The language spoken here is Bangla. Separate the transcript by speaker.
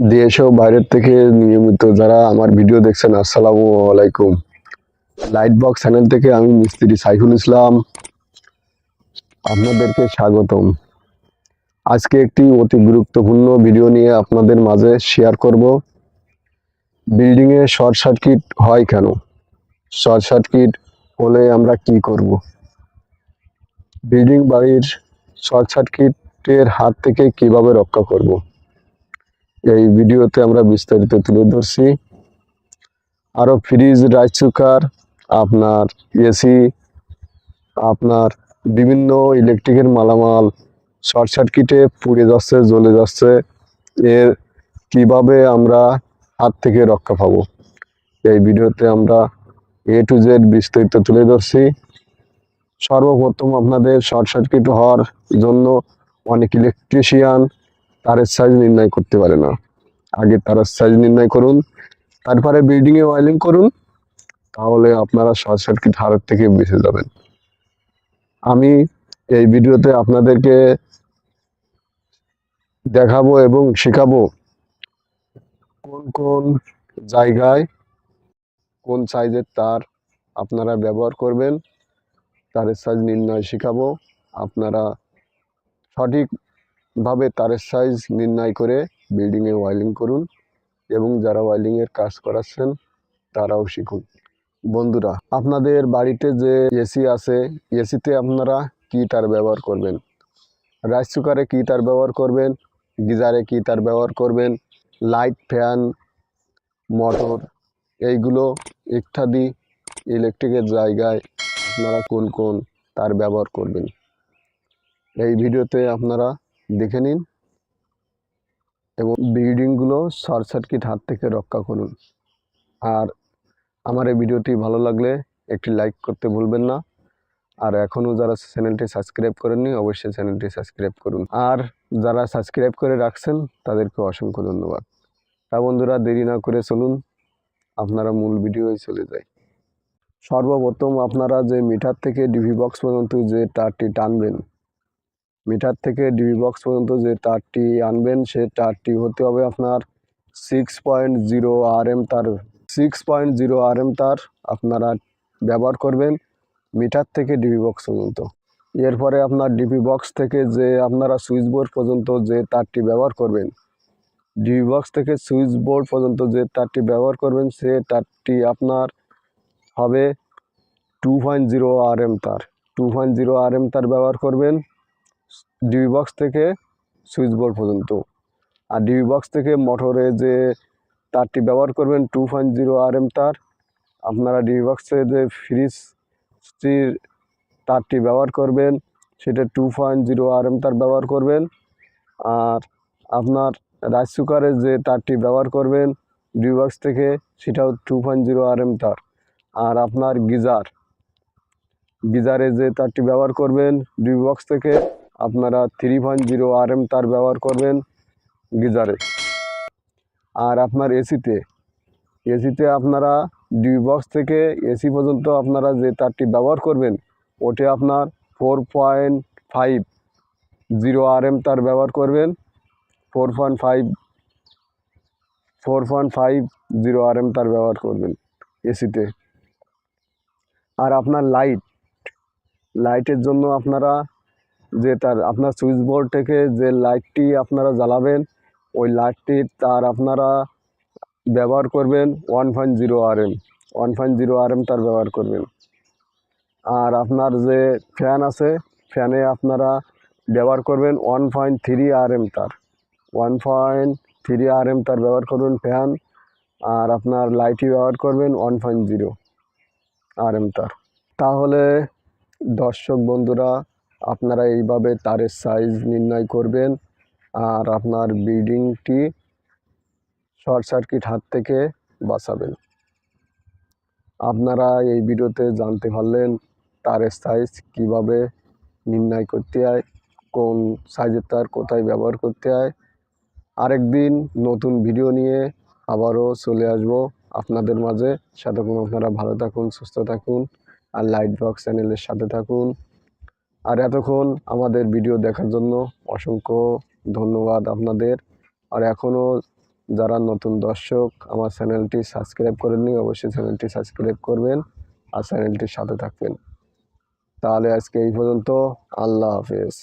Speaker 1: দেশ ও বাইরের থেকে নিয়মিত যারা আমার ভিডিও দেখছেন, আসসালামু আলাইকুম। লাইট বক্স চ্যানেল থেকে আমি মিস্ত্রি সাইফুল ইসলাম। আপনাদেরকে স্বাগতম। আজকে একটি অতি গুরুত্বপূর্ণ ভিডিও নিয়ে আপনাদের মাঝে শেয়ার করব। বিল্ডিংয়ে শর্ট সার্কিট হয় কেন? শর্ট সার্কিট হলে আমরা কি করব? বিল্ডিং বাড়ির শর্ট সার্কিটের হাত থেকে কীভাবে রক্ষা করব? এই ভিডিওতে আমরা বিস্তারিত তুলে ধরছি। আরও ফ্রিজ, রাইস কুকার, আপনার এসি, আপনার বিভিন্ন ইলেকট্রিকের মালামাল শর্ট সার্কিটে পুড়ে যাচ্ছে, জ্বলে যাচ্ছে, এর কীভাবে আমরা হাত থেকে রক্ষা পাবো? এই ভিডিওতে আমরা এ টু জেড বিস্তারিত তুলে ধরছি। সর্বপ্রথম আপনাদের শর্ট সার্কিট হওয়ার জন্য অনেক ইলেকট্রিশিয়ান তারের সাইজ নির্ণয় করতে পারে না। আগে তারের সাইজ নির্ণয় করুন, তারপরে বিল্ডিং এ ওয়াইলিং করুন, তাহলে আপনারা শর্ট সার্কিট হারের থেকে বেঁচে যাবেন। আমি এই ভিডিওতে আপনাদেরকে দেখাবো এবং শেখাবো কোন কোন জায়গায় কোন সাইজের তার আপনারা ব্যবহার করবেন, তারের সাইজ নির্ণয় শেখাবো। আপনারা সঠিক ভাবে তারের সাইজ নির্ণয় করে বিল্ডিংয়ে ওয়াইলিং করুন এবং যারা ওয়াইলিংয়ের কাজ করাচ্ছেন তারাও শিখুন। বন্ধুরা, আপনাদের বাড়িতে যে এসি আছে এসিতে আপনারা কী তার ব্যবহার করবেন? রাইস কুকারে কী তার ব্যবহার করবেন? গিজারে কী তার ব্যবহার করবেন? লাইট ফ্যান মোটর এইগুলো ইত্যাদি ইলেকট্রিকের জায়গায় আপনারা কোন কোন তার ব্যবহার করবেন? এই ভিডিওতে আপনারা দেখে নিন এবং বিল্ডিংগুলো শর্ট সার্কিট হাত থেকে রক্ষা করুন। আর আমার এই ভিডিওটি ভালো লাগলে একটি লাইক করতে ভুলবেন না। আর এখনও যারা চ্যানেলটি সাবস্ক্রাইব করেননি, অবশ্যই চ্যানেলটি সাবস্ক্রাইব করুন। আর যারা সাবস্ক্রাইব করে রাখছেন, তাদেরকে অসংখ্য ধন্যবাদ। তা বন্ধুরা, দেরি না করে চলুন, আপনারা মূল ভিডিওয় চলে যায় সর্বপ্রথম আপনারা যে মিটার থেকে ডিভি বক্স পর্যন্ত যে তারটি টানবেন মিটার থেকে ডিবি বক্স পর্যন্ত যে তারটি আনবেন, সে তারটি হতে হবে আপনার six point zero R M তার six point zero R M তার আপনারা ব্যবহার করবেন মিটার থেকে ডিবি বক্স পর্যন্ত। এরপরে আপনার ডিবি বক্স থেকে যে আপনারা সুইচ বোর্ড পর্যন্ত যে তারটি ব্যবহার করবেন, ডিবি বক্স থেকে সুইচ বোর্ড পর্যন্ত যে তারটি ব্যবহার করবেন, সে তারটি আপনার হবে two point zero R M তার two point zero R M তার ব্যবহার করবেন। ডিবি বক্স থেকে সুইচ বোর্ড পর্যন্ত। আর ডিবি বক্স থেকে মোটরে যে তারটি ব্যবহার করবেন two point zero R M তার, আপনারা ডিবি বক্সে যে ফ্রিজটির তারটি ব্যবহার করবেন, সেটা two point zero R M তার ব্যবহার করবেন। আর আপনার রাইস কুকারের যে তারটি ব্যবহার করবেন ডিবি বক্স থেকে, সেটাও two point zero R M তার। আর আপনার গিজার, গিজারে যে তারটি ব্যবহার করবেন ডিবি বক্স থেকে আপনারা three point zero R M তার ব্যবহার করবেন গিজারে। আর আপনার এসিতে এসিতে আপনারা ডিবি বক্স থেকে এসি পর্যন্ত আপনারা যে তারটি ব্যবহার করবেন, ওটি আপনার four point five zero R M তার ব্যবহার করবেন। Four point five four point five zero R M তার ব্যবহার করবেন এসিতে। আর আপনার লাইট লাইটের জন্য আপনারা যে তার আপনার সুইচ বোর্ড থেকে যে লাইটটি আপনারা জ্বালাবেন, ওই লাইটটির তার আপনারা ব্যবহার করবেন one point zero R M one point zero R M তার ব্যবহার করবেন। আর আপনার যে ফ্যান আছে ফ্যানে আপনারা ব্যবহার করবেন one point three R M তার। One point three R M তার ব্যবহার করবেন ফ্যান আর আপনার লাইটই ব্যবহার করবেন one point zero R M তার। তাহলে দর্শক বন্ধুরা আপনারা এইভাবে তারের সাইজ নির্ণয় করবেন আর আপনার বিল্ডিংটি শর্ট সার্কিট হাত থেকে বাঁচাবেন। আপনারা এই ভিডিওতে জানতে পারলেন তারের সাইজ কীভাবে নির্ণয় করতে হয়, কোন সাইজের তার কোথায় ব্যবহার করতে হয়। আরেকদিন নতুন ভিডিও নিয়ে আবারও চলে আসব আপনাদের মাঝে। সাথে আপনারা, ভালো থাকুন, সুস্থ থাকুন আর লাইট বক্স চ্যানেলের সাথে থাকুন। আর এতক্ষণ আমাদের ভিডিও দেখার জন্য অসংখ্য ধন্যবাদ আপনাদের। আর এখনও যারা নতুন দর্শক, আমার চ্যানেলটি সাবস্ক্রাইব করেননি, অবশ্যই চ্যানেলটি সাবস্ক্রাইব করবেন আর চ্যানেলটির সাথে থাকবেন। তাহলে আজকে এই পর্যন্ত, আল্লাহ হাফেজ।